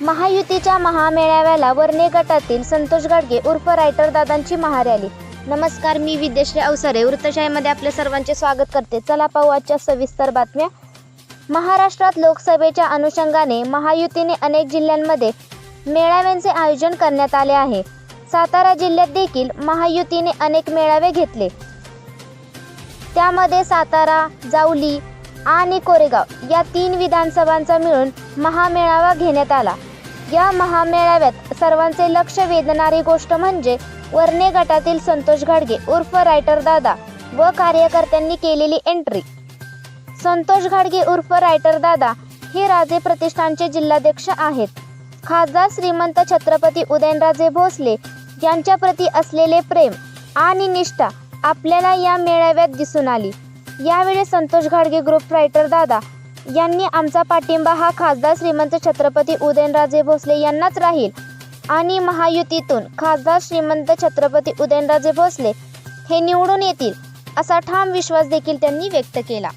महायुतीच्या महामेळाव्याला वर्णे गटातील संतोष गाडगे उर्फ रायटर दादांची महारॅली. नमस्कार मी विद्यश्री अवसरे वृत्तशाहीमध्ये आपल्या सर्वांचे स्वागत करते. चला पाहू आजच्या सविस्तर बातम्या. महाराष्ट्रात लोकसभेच्या अनुषंगाने महायुतीने अनेक जिल्ह्यांमध्ये मेळाव्यांचे आयोजन करण्यात आले आहे. सातारा जिल्ह्यात देखील महायुतीने अनेक मेळावे घेतले. त्यामध्ये सातारा जावली आणि कोरेगाव या तीन विधानसभांचा मिळून महामेळावा घेण्यात आला. या महामेळाव्यात सर्वांचे लक्ष वेधणारी गोष्ट म्हणजे वर्णे गटातील संतोष घाडगे उर्फ रायटर दादा व कार्यकर्त्यांनी केलेली एंट्री संतोष घाडगे उर्फ रायटर दादा हे राजे प्रतिष्ठानचे जिल्हाध्यक्ष आहेत. खासदार श्रीमंत छत्रपती उदयनराजे भोसले यांच्या प्रती असलेले प्रेम आणि निष्ठा आपल्याला या मेळाव्यात दिसून आली. यावेळी संतोष घाडगे ग्रुप रायटर दादा यांनी आमचा पाठिंबा हा खासदार श्रीमंत छत्रपती उदयनराजे भोसले यांनाच राहील. आणि महायुतीतून खासदार श्रीमंत छत्रपती उदयनराजे भोसले हे निवडून येतील असा ठाम विश्वास देखील त्यांनी व्यक्त केला.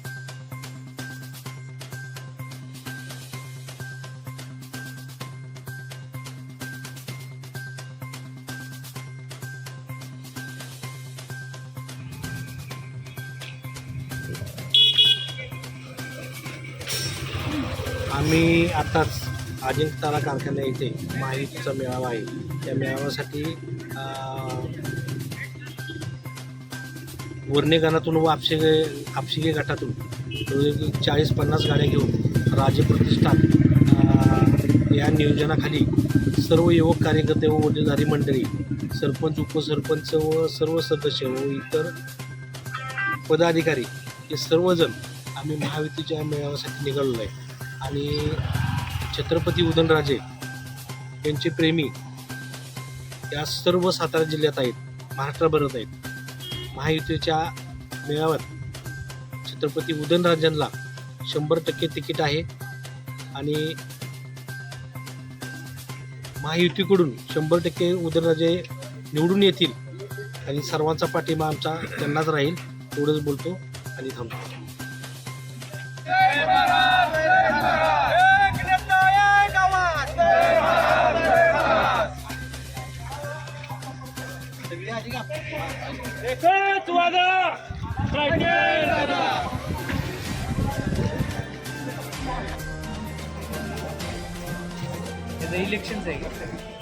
आम्ही आत्ताच अजिंक्यतारा कारखाना येथे माहितीचा मेळावा आहे. त्या मेळाव्यासाठी वर्णेगानातून व आपशिगे आपशिगे गटातून चाळीस पन्नास गाड्या घेऊन राजे प्रतिष्ठान या नियोजनाखाली सर्व युवक कार्यकर्ते व वडीलधारी मंडळी सरपंच उपसरपंच व सर्व सदस्य व इतर पदाधिकारी हे सर्वजण आम्ही महायुतीच्या मेळाव्यासाठी निघालेलो आहे. आणि छत्रपती उदयनराजे यांचे प्रेमी या सर्व सातारा जिल्ह्यात आहेत महाराष्ट्राभरात आहेत. महायुतीच्या मेळाव्यात छत्रपती उदयनराजांना शंभर टक्के तिकीट आहे आणि महायुतीकडून शंभर टक्के उदयनराजे निवडून येतील आणि सर्वांचा पाठिंबा आमचा त्यांनाच राहील एवढंच बोलतो आणि थांबतो. एकच वादा इलेक्शन आहे.